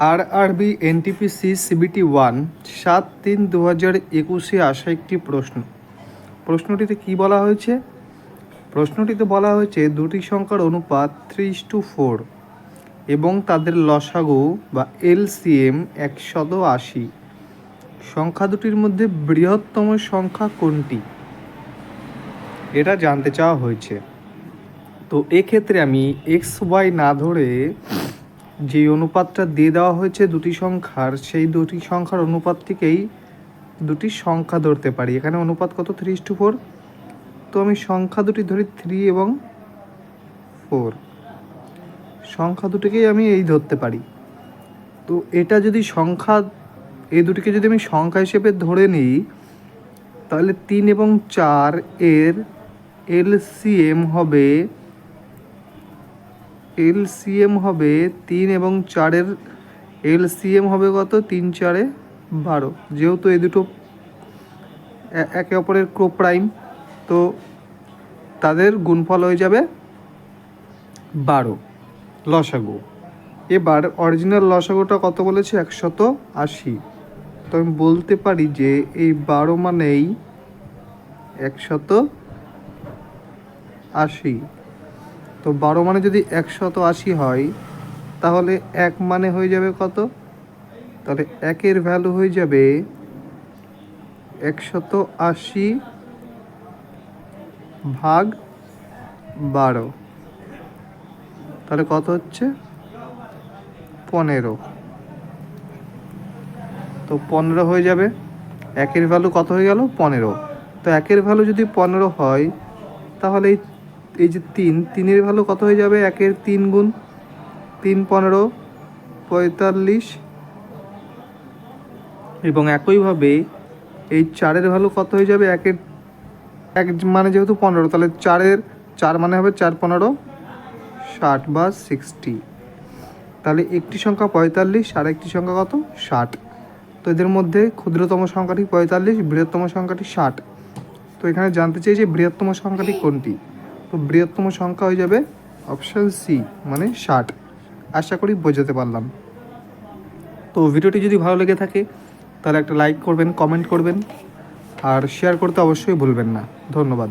আর আরবি NTPC CBT one সাত তিন দু হাজার একুশে আসা একটি প্রশ্ন। প্রশ্নটিতে কি বলা হয়েছে? প্রশ্নটিতে বলা হয়েছে, দুটি সংখ্যার অনুপাত থ্রি টু ফোর এবং তাদের লসাগু বা এলসিএম একশত আশি। সংখ্যা দুটির মধ্যে বৃহত্তম সংখ্যা কোনটি? এটা জানতে চাওয়া হয়েছে। তো এক্ষেত্রে আমি এক্স ওয়াই না ধরে যে অনুপাতটা দিয়ে দেওয়া হয়েছে দুটি সংখ্যার, সেই দুটি সংখ্যার অনুপাত থেকেই দুটি সংখ্যা ধরতে পারি। এখানে অনুপাত কত? Three two four. তো আমি সংখ্যা দুটি ধরি থ্রি এবং ফোর। সংখ্যা দুটিকেই আমি এই ধরতে পারি। তো এটা যদি সংখ্যা, এই দুটিকে যদি আমি সংখ্যা হিসেবে ধরে নিই, তাহলে তিন এবং চার এর এলসিএম হবে এলসিএম হবে তিন এবং চারের এলসিএম হবে কত? তিন, চারে বারো। যেহেতু এই দুটো এ- একে অপরের ক্রো প্রাইম তো তাদের গুণফল হয়ে যাবে বারো লসাগু। এবার অরিজিনাল লসাগুটা কত বলেছে? একশত আশি। তো আমি বলতে পারি যে এই বারো মানেই একশত আশি। তো বারো মানে যদি একশত আশি হয়, তাহলে এক মানে হয়ে যাবে কত? তাহলে একের ভ্যালু হয়ে যাবে একশত আশি ভাগ বারো। তাহলে কত হচ্ছে? পনেরো। তো পনেরো হয়ে যাবে। একের ভ্যালু কত হয়ে গেল? পনেরো। তো একের ভ্যালু যদি পনেরো হয়, তাহলে এই এই যে তিন, তিনের ভ্যালু কত হয়ে যাবে? একের তিন গুণ তিন পনেরো, পঁয়তাল্লিশ। এবং একইভাবে এই চারের ভ্যালু কত হয়ে যাবে? একের এক মানে যেহেতু পনেরো, তাহলে চারের, চার মানে হবে চার পনেরো, ষাট বা সিক্সটি। তাহলে একটি সংখ্যা পঁয়তাল্লিশ, আর একটি সংখ্যা কত? ষাট। তো এদের মধ্যে ক্ষুদ্রতম সংখ্যাটি পঁয়তাল্লিশ, বৃহত্তম সংখ্যাটি ষাট। তো এখানে জানতে চাই যে বৃহত্তম সংখ্যাটি কোনটি? তো বৃহত্তম সংখ্যা হয়ে যাবে অপশান সি মানে ষাট। আশা করি বোঝাতে পারলাম। তো ভিডিওটি যদি ভালো লেগে থাকে, তাহলে একটা লাইক করবেন কমেন্ট করবেন। আর শেয়ার করতে অবশ্যই ভুলবেন না। ধন্যবাদ।